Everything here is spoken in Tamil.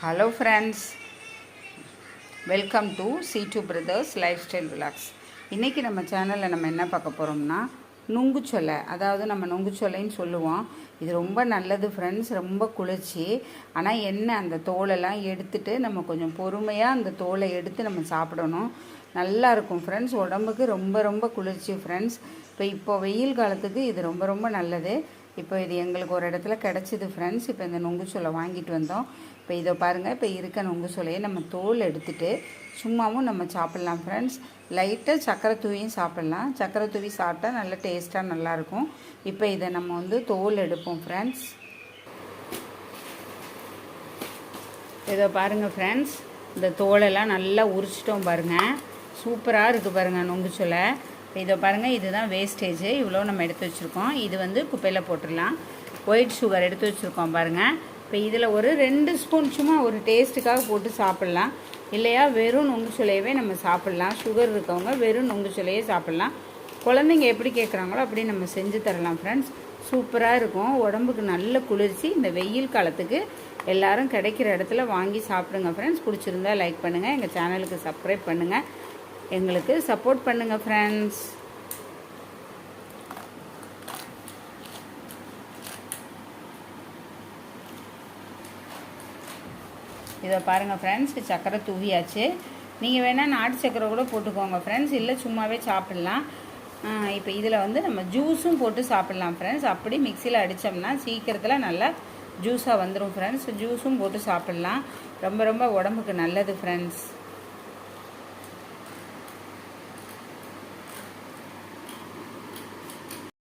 Hello friends welcome to C two brothers lifestyle vlogs இன்றைக்கி நம்ம சேனலில் நம்ம என்ன பார்க்க போகிறோம்னா நுங்குச்சொலை அதாவது நம்ம நுங்குச்சொலைன்னு சொல்லுவோம். இது ரொம்ப நல்லது ஃப்ரெண்ட்ஸ் ரொம்ப குளிர்ச்சி. ஆனால் என்ன அந்த தோலெல்லாம் எடுத்துட்டு நம்ம கொஞ்சம் பொறுமையாக அந்த தோலை எடுத்து நம்ம சாப்பிடணும். நல்லா இருக்கும் ஃப்ரெண்ட்ஸ் உடம்புக்கு ரொம்ப ரொம்ப குளிர்ச்சி ஃப்ரெண்ட்ஸ் இப்போ இப்போ வெயில் காலத்துக்கு இது ரொம்ப ரொம்ப நல்லது. இப்போ இது எங்களுக்கு ஒரு இடத்துல கிடச்சிது ஃப்ரெண்ட்ஸ் இப்போ இந்த நொங்கு சோலை வாங்கிட்டு வந்தோம். இப்போ இதை பாருங்கள் இப்போ இருக்க நொங்கு சோலையை நம்ம தோல் எடுத்துட்டு சும்மாவும் நம்ம சாப்பிட்லாம் ஃப்ரெண்ட்ஸ் லைட்டாக சக்கரை தூவியும் சாப்பிட்லாம். சக்கரை தூவி சாப்பிட்டா நல்லா டேஸ்ட்டாக நல்லாயிருக்கும் இப்போ இதை நம்ம வந்து தோல் எடுப்போம் ஃப்ரெண்ட்ஸ் இதை பாருங்கள் ஃப்ரெண்ட்ஸ் இந்த தோலெல்லாம் நல்லா உரிச்சிட்டோம் பாருங்கள் சூப்பராக இருக்குது பாருங்கள் நொங்கு சோலை இப்போ இதை பாருங்கள் இதுதான் வேஸ்டேஜ் இவ்வளோ நம்ம எடுத்து வச்சுருக்கோம். இது வந்து குப்பையில் போட்டுடலாம். ஒயிட் சுகர் எடுத்து வச்சுருக்கோம் பாருங்கள் இப்போ இதில் ஒரு ரெண்டு ஸ்பூன் சும்மா ஒரு டேஸ்ட்டுக்காக போட்டு சாப்பிட்லாம். இல்லையா? வெறும் நொங்கு சுலையவே நம்ம சாப்பிட்லாம். சுகர் இருக்கவங்க வெறும் நொங்கு சுலையே சாப்பிட்லாம். குழந்தைங்க எப்படி கேட்குறாங்களோ அப்படி நம்ம செஞ்சு தரலாம் ஃப்ரெண்ட்ஸ் சூப்பராக இருக்கும். உடம்புக்கு நல்ல குளிர்ச்சி. இந்த வெயில் காலத்துக்கு எல்லாரும் கிடைக்கிற இடத்துல வாங்கி சாப்பிடுங்க ஃப்ரெண்ட்ஸ் பிடிச்சிருந்தா லைக் பண்ணுங்கள் எங்கள் சேனலுக்கு சப்ஸ்கிரைப் பண்ணுங்கள் எங்களுக்கு சப்போர்ட் பண்ணுங்கள் ஃப்ரெண்ட்ஸ் இதை பாருங்கள் ஃப்ரெண்ட்ஸ் சக்கரை தூவியாச்சு. நீங்கள் வேணால் நாட்டு சக்கரை கூட போட்டுக்கோங்க ஃப்ரெண்ட்ஸ் இல்லை சும்மாவே சாப்பிட்லாம். இப்போ இதில் வந்து நம்ம ஜூஸும் போட்டு சாப்பிட்லாம் ஃப்ரெண்ட்ஸ் அப்படி மிக்சியில் அடித்தோம்னா சீக்கிரத்தில் நல்லா ஜூஸாக வந்துடும் ஃப்ரெண்ட்ஸ் ஜூஸும் போட்டு சாப்பிட்லாம். ரொம்ப ரொம்ப உடம்புக்கு நல்லது ஃப்ரெண்ட்ஸ்